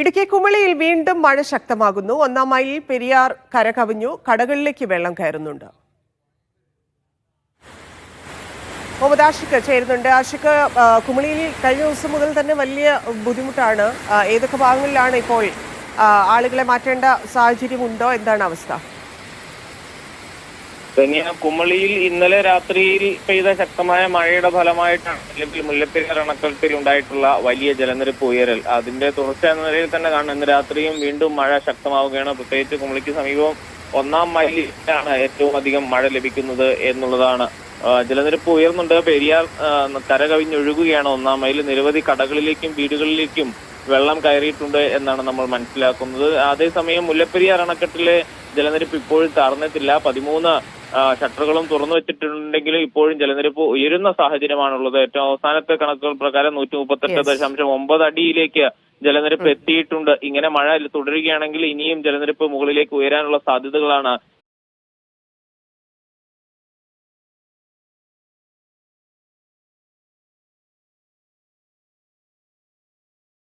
ഇടുക്കി കുമളിയിൽ വീണ്ടും മഴ ശക്തമാകുന്നു. ഒന്നാം മൈലിൽ പെരിയാർ കരകവിഞ്ഞു കടകളിലേക്ക് വെള്ളം കയറുന്നുണ്ട്. മുഹമ്മദ് ആഷിഖ് ചേരുന്നുണ്ട്. ആഷിഖ് ആ, കുമളിയിൽ കഴിഞ്ഞ ദിവസം മുതൽ തന്നെ വലിയ ബുദ്ധിമുട്ടാണ്. ഏതൊക്കെ ഭാഗങ്ങളിലാണ് ഇപ്പോൾ ആളുകളെ മാറ്റേണ്ട സാഹചര്യമുണ്ടോ? എന്താണ് അവസ്ഥ? തനിയ കുമളിയിൽ ഇന്നലെ രാത്രിയിൽ പെയ്ത ശക്തമായ മഴയുടെ ഫലമായിട്ടാണ് അല്ലെങ്കിൽ മുല്ലപ്പെരിയാർ അണക്കെട്ടിൽ ഉണ്ടായിട്ടുള്ള വലിയ ജലനിരപ്പ് ഉയരൽ. അതിന്റെ തുടർച്ച എന്ന നിലയിൽ തന്നെ കാണുന്നു ഇന്ന് രാത്രിയും വീണ്ടും മഴ ശക്തമാവുകയാണ്. പ്രത്യേകിച്ച് കുമളിക്ക് സമീപം ഒന്നാം മൈലിലാണ് ഏറ്റവും അധികം മഴ ലഭിക്കുന്നത് എന്നുള്ളതാണ്. ജലനിരപ്പ് ഉയർന്നുണ്ട്. പെരിയാർ കരകവിഞ്ഞൊഴുകുകയാണ്. ഒന്നാം മൈൽ നിരവധി കടകളിലേക്കും വീടുകളിലേക്കും വെള്ളം കയറിയിട്ടുണ്ട് എന്നാണ് നമ്മൾ മനസ്സിലാക്കുന്നത്. അതേസമയം മുല്ലപ്പെരിയാർ അണക്കെട്ടിലെ ജലനിരപ്പ് ഇപ്പോഴും തറന്നിട്ടില്ല പതിമൂന്ന് ഷട്ടറുകളും തുറന്നു വെച്ചിട്ടുണ്ടെങ്കിൽ ഇപ്പോഴും ജലനിരപ്പ് ഉയരുന്ന സാഹചര്യമാണുള്ളത്. ഏറ്റവും അവസാനത്തെ കണക്കുകൾ പ്രകാരം നൂറ്റി മുപ്പത്തെട്ട്. ദശാംശം ഒമ്പത് അടിയിലേക്ക് ജലനിരപ്പ് എത്തിയിട്ടുണ്ട്. ഇങ്ങനെ മഴ തുടരുകയാണെങ്കിൽ ഇനിയും ജലനിരപ്പ് മുകളിലേക്ക് ഉയരാനുള്ള സാധ്യതകളാണ്